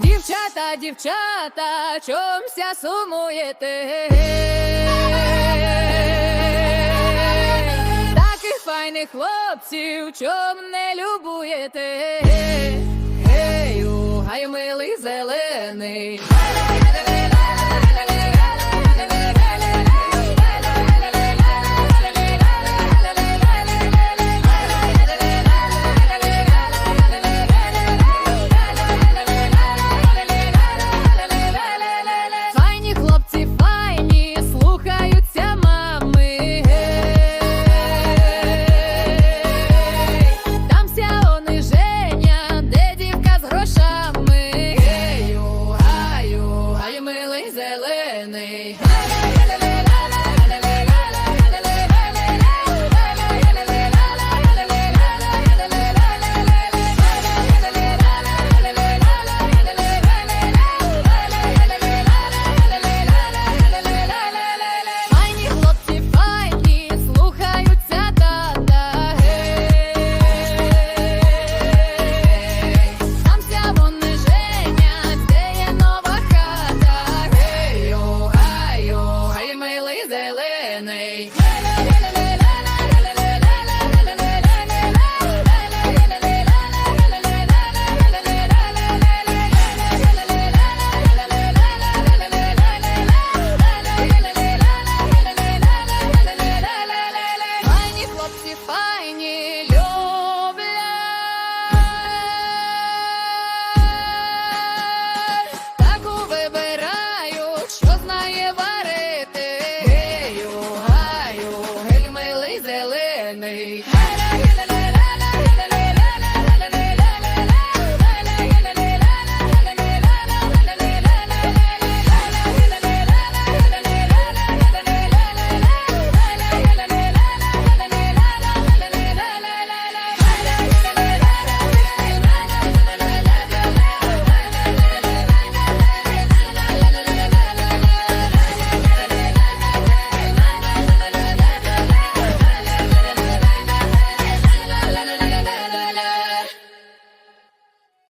Дівчата, дівчата, чомся сумуєте? Таких файних хлопців чом не любуєте? lonely. Melody, melody.